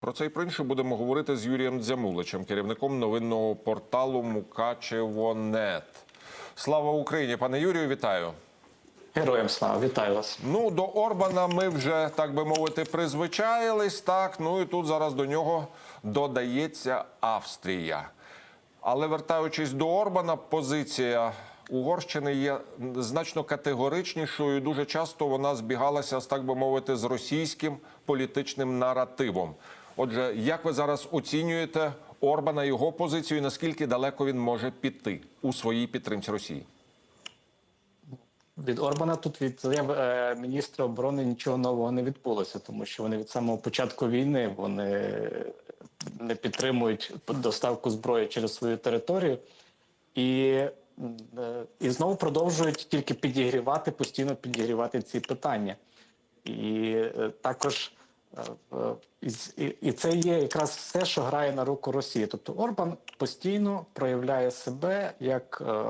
Про це і про інше будемо говорити з Юрієм Дзямуличем, керівником новинного порталу Мукачево.нет. Слава Україні, пане Юрію, вітаю. Героям слава, вітаю вас. Ну, до Орбана ми вже, так би мовити, призвичаїлись, так. Ну і тут зараз до нього додається Австрія. Але вертаючись до Орбана, позиція Угорщини є значно категоричнішою. Дуже часто вона збігалася з так би мовити з російським політичним наративом. Отже, як ви зараз оцінюєте Орбана його позицію? Наскільки далеко він може піти у своїй підтримці Росії? Від Орбана тут від заяв е, міністра оборони нічого нового не відбулося, тому що вони від самого початку війни вони не підтримують доставку зброї через свою територію і, е, і знову продовжують тільки підігрівати, постійно підігрівати ці питання. І е, також і, і це є якраз все, що грає на руку Росії. Тобто Орбан постійно проявляє себе як е,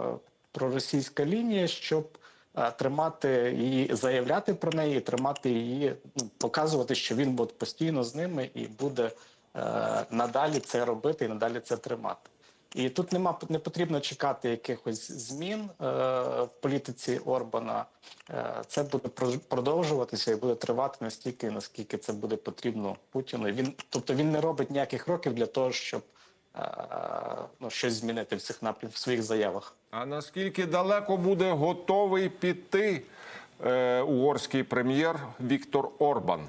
проросійська лінія, щоб е, тримати її, заявляти про неї, тримати її, ну, показувати, що він буде постійно з ними і буде е, надалі це робити і надалі це тримати. І тут нема не потрібно чекати якихось змін е, в політиці Орбана. Е, це буде продовжуватися і буде тривати настільки, наскільки це буде потрібно Путіну. І Він, тобто він не робить ніяких кроків для того, щоб е, ну, щось змінити в цих напрям в своїх заявах. А наскільки далеко буде готовий піти е, угорський прем'єр Віктор Орбан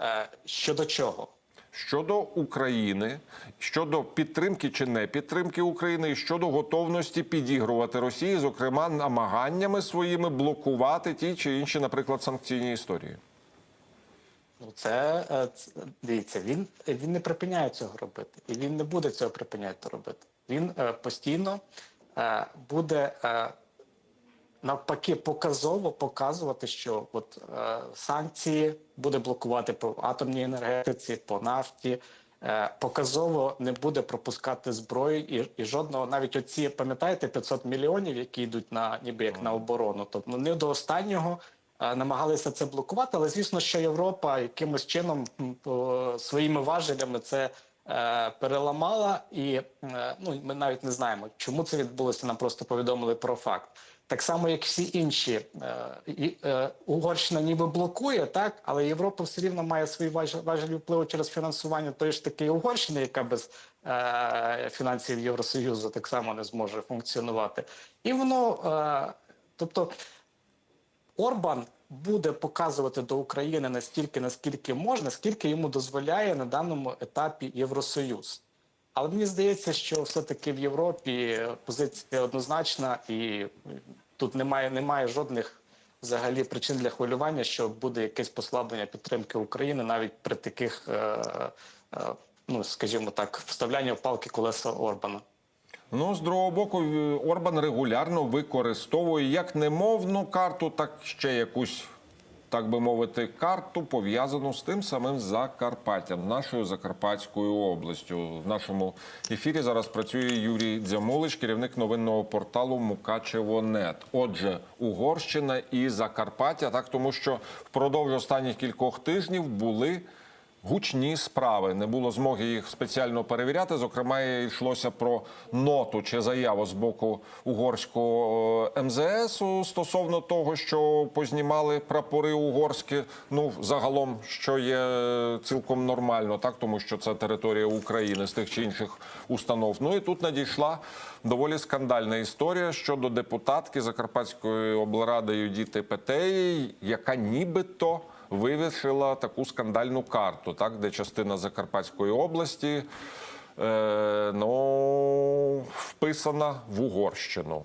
Е, щодо чого? Щодо України, щодо підтримки чи не підтримки України, і щодо готовності підігрувати Росії, зокрема намаганнями своїми блокувати ті чи інші, наприклад, санкційні історії? Ну, це, е, дивіться, він, він не припиняє цього робити, і він не буде цього припиняти робити. Він е, постійно е, буде навпаки показово показувати, що от е, санкції буде блокувати по атомній енергетиці, по нафті. Е, показово не буде пропускати зброю і, і жодного, навіть оці, пам'ятаєте, 500 мільйонів, які йдуть на ніби як на оборону. Тобто вони до останнього е, намагалися це блокувати, але звісно, що Європа якимось чином своїми важелями це е, переламала, і ну ми навіть не знаємо, чому це відбулося. Нам просто повідомили про факт. Так само, як всі інші, е, е, Угорщина ніби блокує, так, але Європа все рівно має свої важ- важелі впливу через фінансування тої ж таки Угорщини, яка без е, фінансів Євросоюзу так само не зможе функціонувати. І воно, тобто, Орбан буде показувати до України настільки, наскільки можна, скільки йому дозволяє на даному етапі Євросоюз. Але мені здається, що все-таки в Європі позиція однозначна, і тут немає, немає жодних взагалі причин для хвилювання, що буде якесь послаблення підтримки України навіть при таких, е, е, ну скажімо так, вставляння в палки колеса Орбана. Ну, з другого боку, е, Орбан регулярно використовує як немовну карту, так ще якусь, так би мовити, карту пов'язану з тим самим Закарпаттям, нашою Закарпатською областю. В нашому ефірі зараз працює Юрій Дзямулич, керівник новинного порталу Мукачево.нет. Отже, Угорщина і Закарпаття, так тому що впродовж останніх кількох тижнів були гучні справи. Не було змоги їх спеціально перевіряти. Зокрема, йшлося про ноту чи заяву з боку угорського е, МЗС стосовно того, що познімали прапори угорські. Ну загалом, що є е, цілком нормально, так тому що це територія України з тих чи інших установ. Ну і тут надійшла доволі скандальна історія щодо депутатки Закарпатської облради Юдіти Петеї, яка нібито вивішила таку скандальну карту, так, де частина Закарпатської області е, ну, вписана в Угорщину.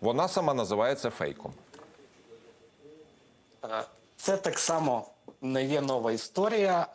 Вона сама називається фейком. Е, Це так само не є нова історія.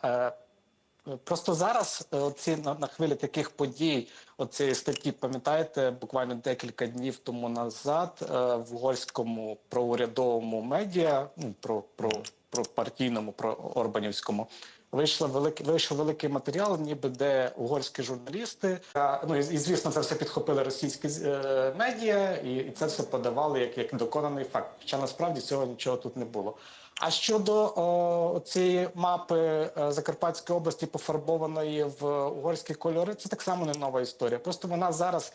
Е, Просто зараз, ці оці на, на хвилі таких подій, оцієї статті, пам'ятаєте, буквально декілька днів тому назад е, в угорському проурядовому медіа, ну про, про, про партійному, про Орбанівському, вийшов великий вийшов великий матеріал, ніби де угорські журналісти. е, Ну і, і звісно, це все підхопили російські е, медіа, і, і це все подавали як, як доконаний факт. Хоча насправді цього нічого тут не було. А щодо о, цієї мапи е, Закарпатської області, пофарбованої в угорські кольори, це так само не нова історія. Просто вона зараз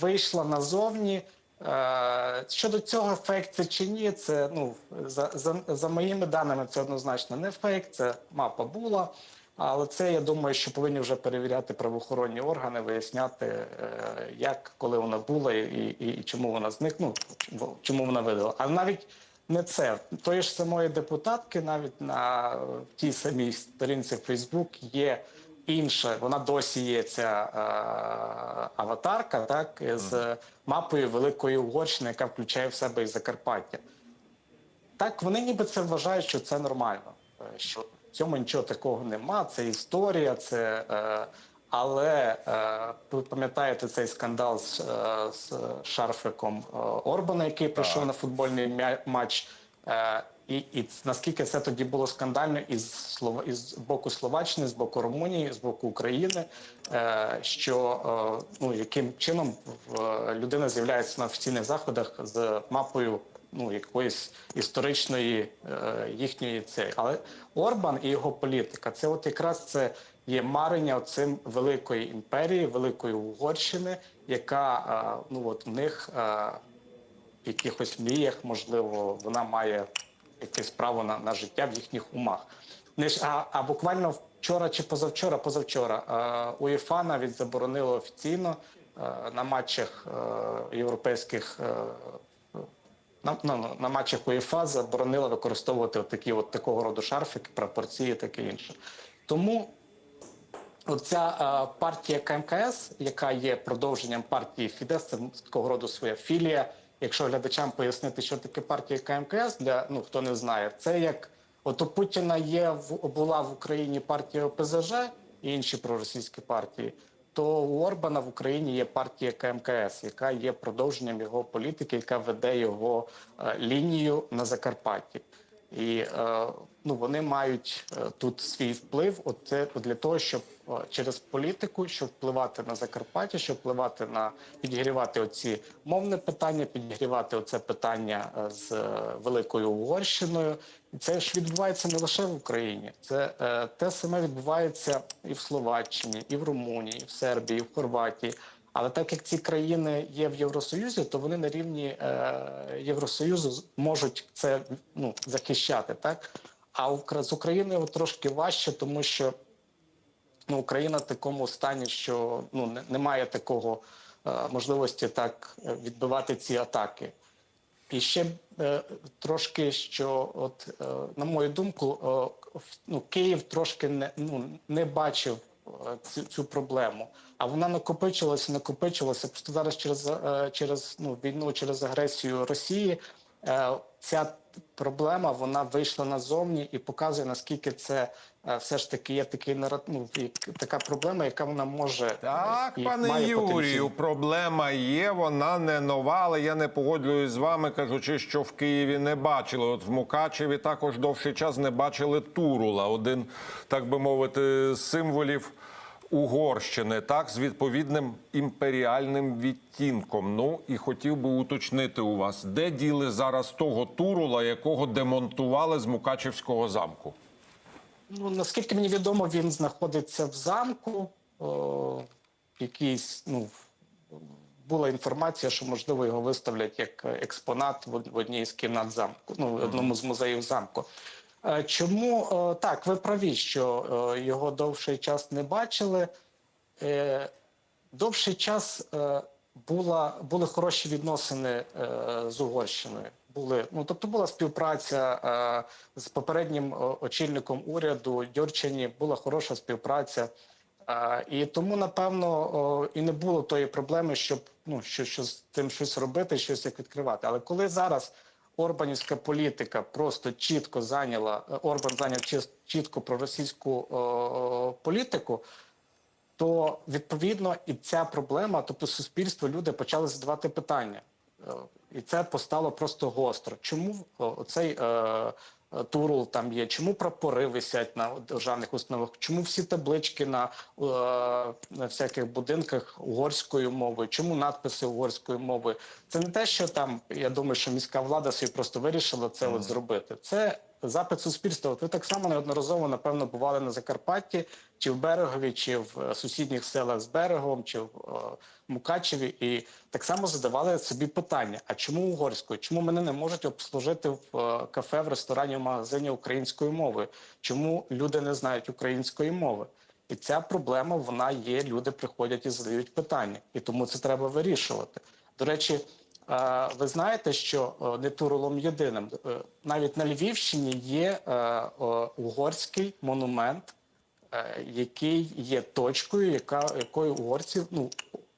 вийшла назовні. Е, Щодо цього фейк це чи ні, це ну за, за, за моїми даними, це однозначно не фейк, це мапа була. Але це я думаю, що повинні вже перевіряти правоохоронні органи, виясняти, е, як коли вона була і, і, і чому вона зникнула, ну, чому вона видала. А навіть не це тої ж самої депутатки, навіть на тій самій сторінці Facebook є інша. Вона досі є ця е, аватарка, так з мапою Великої Угорщини, яка включає в себе і Закарпаття. Так, вони ніби це вважають, що це нормально, е, що в цьому нічого такого нема, це історія, це. Е, але е, ви пам'ятаєте цей скандал з, е, з шарфиком е, Орбана, який прийшов на футбольний матч. Е, і, і наскільки це тоді було скандально із Слова із боку Словаччини, з боку Румунії, з боку України, е, що е, ну яким чином людина з'являється на офіційних заходах з мапою ну якоїсь історичної їхньої цей. Але Орбан і його політика це от якраз це є марення цим великої імперії, великої Угорщини, яка ну от в них. Якихось мріях, можливо, вона має якесь право на, на життя в їхніх умах. А, а буквально вчора чи позавчора, позавчора е, УЄФА навіть заборонило офіційно е, на матчах е, європейських. На, на, на матчах УЄФА заборонила використовувати такі от такого роду шарфики, прапорці і таке інше. Тому Оця партія КМКС, яка є продовженням партії Фідес, це такого роду своя філія. Якщо глядачам пояснити, що таке партія КМКС, для ну хто не знає, це як от у Путіна є в була в Україні партія ОПЗЖ і інші проросійські партії. То у Орбана в Україні є партія КМКС, яка є продовженням його політики, яка веде його е, лінію на Закарпатті. І е, ну вони мають е, тут свій вплив. От це для того, щоб е, через політику, щоб впливати на Закарпаття, щоб впливати на підігрівати оці мовне питання, підігрівати оце питання е, з великою Угорщиною. І це ж відбувається не лише в Україні. Це е, те саме відбувається і в Словаччині, і в Румунії, і в Сербії, і в Хорватії. Але так як ці країни є в Євросоюзі, то вони на рівні е, Євросоюзу можуть це ну, захищати, так? А з Україною трошки важче, тому що ну, Україна в такому стані, що ну, немає такого е, можливості так е, відбивати ці атаки. І ще е, трошки, що, от, е, на мою думку, е, ну, Київ трошки не, ну, не бачив е, цю, цю проблему. А вона накопичилася, накопичилася. Просто зараз через, е, через ну, війну, через агресію Росії ця проблема вона вийшла назовні і показує, наскільки це е, все ж таки є такий ну, така проблема, яка вона може Так, і пане має Юрію, потенційно. проблема є, вона не нова, але я не погоджуюсь з вами, кажучи, що в Києві не бачили. От в Мукачеві також довший час не бачили Турула, один, так би мовити, з символів Угорщини, так, з відповідним імперіальним відтінком. Ну і хотів би уточнити у вас, де діли зараз того Турула, якого демонтували з Мукачевського замку? Ну, наскільки мені відомо, він знаходиться в замку. О, якийсь, ну, була інформація, що можливо його виставлять як експонат в в одній з кімнат замку, ну, в одному з музеїв замку. Е, Чому Е, так, ви праві, що е, його довший час не бачили. Довший час була, були хороші відносини з Угорщиною. Були, ну, тобто була співпраця з попереднім очільником уряду Дьорчині, була хороша співпраця. І тому, напевно, і не було тої проблеми, щоб ну, що, що з тим щось робити, щось як відкривати. Але коли зараз Орбанівська політика просто чітко зайняла, Орбан зайняв чітко проросійську о, політику, то відповідно і ця проблема, тобто суспільство, люди почали задавати питання, Е, і це постало просто гостро. Чому цей е, е, турул там є? Чому прапори висять на державних установах? Чому всі таблички на, е, на всяких будинках угорською мовою? Чому надписи угорською мовою? Це не те, що там я думаю, що міська влада собі просто вирішила це от зробити. Це запит суспільства. От ви так само неодноразово, напевно, бували на Закарпатті, чи в Берегові, чи в е, сусідніх селах з Берегом, чи в е, Мукачеві, і так само задавали собі питання: а чому угорською? Чому мене не можуть обслужити в е, кафе, в ресторані, в магазині українською мовою? Чому люди не знають української мови? І ця проблема вона є. Люди приходять і задають питання, і тому це треба вирішувати. До речі, ви знаєте, що не Турулом єдиним е, навіть на Львівщині є е, угорський монумент, е, який є точкою, яка якою угорці ну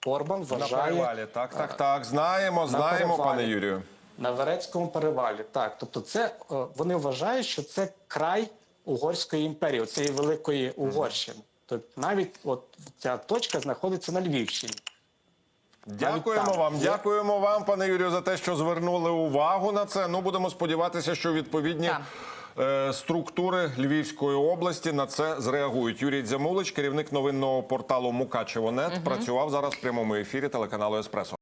Орбан На вважає перевалі. Так, так, так. Знаємо, знаємо, перевалі. пане Юрію. на Верецькому перевалі. Так, тобто, це вони вважають, що це край Угорської імперії, цієї великої Угорщини. Тобто навіть от ця точка знаходиться на Львівщині. Дякуємо вам, дякуємо вам, пане Юрію, за те, що звернули увагу на це. Ну, будемо сподіватися, що відповідні е, структури Львівської області на це зреагують. Юрій Дзямулич, керівник новинного порталу Мукачево.нет, працював зараз в прямому ефірі телеканалу Еспресо.